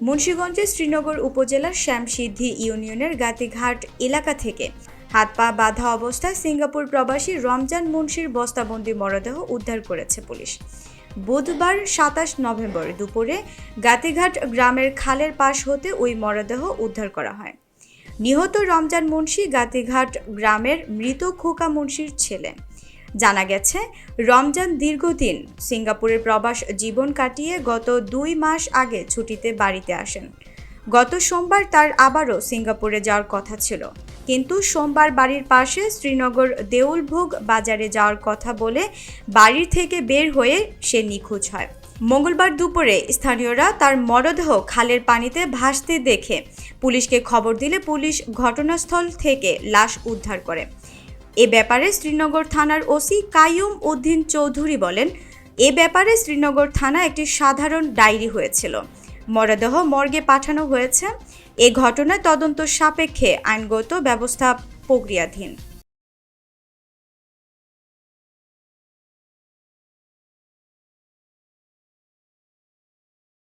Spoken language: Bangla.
মুন্সীগঞ্জের শ্রীনগর উপজেলার শ্যামসিদ্ধি ইউনিয়নের গাতিঘাট এলাকা থেকে। হাত পা বাঁধা অবস্থায় সিঙ্গাপুর প্রবাসী রমজান মুন্সির বস্তাবন্দি মরদেহ উদ্ধার করেছে পুলিশ। বুধবার সাতাশ নভেম্বর দুপুরে গাতিঘাট গ্রামের খালের পাশ হতে ওই মরদেহ উদ্ধার করা হয়। নিহত রমজান মুন্সি গাতিঘাট গ্রামের মৃত খোকা মুন্সির ছেলে। জানা গেছে, রমজান দীর্ঘদিন সিঙ্গাপুরের প্রবাস জীবন কাটিয়ে গত দুই মাস আগে ছুটিতে বাড়িতে আসেন। গত সোমবার তার আবারও সিঙ্গাপুরে যাওয়ার কথা ছিল। কিন্তু সোমবার বাড়ির পাশে শ্রীনগর দেউলভোগ বাজারে যাওয়ার কথা বলে বাড়ি থেকে বের হয়ে সে নিখোঁজ হয়। মঙ্গলবার দুপুরে স্থানীয়রা তার মরদেহ খালের পানিতে ভাসতে দেখে পুলিশকে খবর দিলে পুলিশ ঘটনাস্থল থেকে লাশ উদ্ধার করে। এ ব্যাপারে শ্রীনগর থানার ওসি কাইয়ুম উদ্দিন চৌধুরী বলেন, এ ব্যাপারে শ্রীনগর থানা একটি সাধারণ ডায়েরি হয়েছিল। মরদেহ মর্গে পাঠানো হয়েছে। এ ঘটনায় তদন্ত সাপেক্ষে আইনগত ব্যবস্থা প্রক্রিয়াধীন।